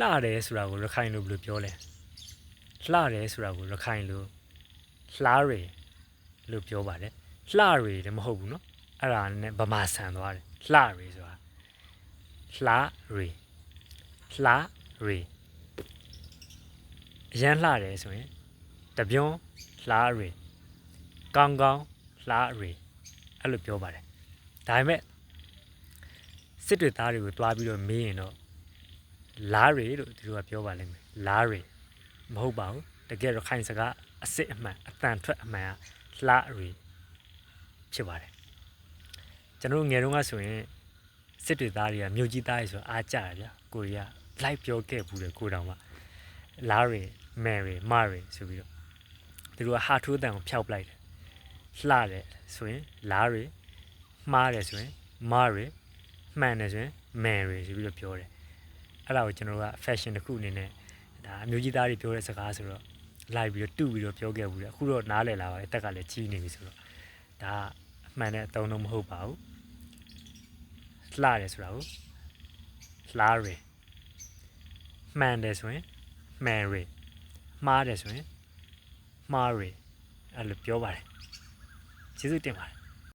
လှတယ်ဆိုတာကိုရခိုင်လိုဘယ်လိုပြောလဲလှတယ်ဆိုတာကိုရခိုင်လိုလှရယ်လို့ပြောပါတယ်လှရယ်လည်းမဟုတ်ဘူးเนาะအဲ့ဒါနဲ့ဗမာဆန်သွားတယ်လှရယ်ဆိုတာလှရယ်လှရယ်အရန်လှတယ်ဆိုရင်တပြုံးလှရယ်ကောင်းကောင်းလှရယ်အဲ့လိုပြောပါတယ်ဒါပေမဲ့စစ်တွေသားတွေကိုတွားပြီးတော့မေးရင်တော့ လားရီလို့သူတို့ကပြောပါလိမ့်မယ်လားရီမဟုတ်ပါဘူးတကယ်တော့ခိုင်စကားအစ်စ်အမှန်အတန်ထွက်အမှန်ကလားရီဖြစ်ပါတယ်ကျွန်တော်တို့ငယ်တုန်းကဆိုရင်စစ်တွေသားတွေကမြို့ကြီးသားတွေဆိုအားကြရဗျာကိုရီးယားလိုက်ပြောခဲ့ဘူးတယ်ကိုတောင်မှလားရီမယ်ရီမာရီဆိုပြီးတော့သူတို့ကဟာထိုးတန်ကိုဖျောက်ပလိုက်တယ်လှတယ်ဆိုရင်လားရီမှားတယ်ဆိုရင်မာရီမှန်တယ်ဆိုရင်မယ်ရီဆိုပြီးတော့ပြောတယ် အဲ့ဒါကိုကျွန်တော်တို့က fashion တစ်ခုအနေနဲ့ဒါအမျိုးကြီးသားတွေပြောတဲ့စကားဆိုတော့လိုက်ပြီးတော့တူပြီးတော့ပြောခဲ့ဘူးလေအခုတော့နားလည်လာပါတယ်တက်ကလည်းကြီးနေပြီဆိုတော့ဒါအမှန်နဲ့အသုံးတော့မဟုတ်ပါဘူးလှတယ်ဆိုတာကိုလှရယ်မှန်တယ်ဆိုရင်မှန်ရယ်မှားတယ်ဆိုရင်မှားရယ်အဲ့လိုပြောပါတယ်ကျေးဇူးတင်ပါတယ်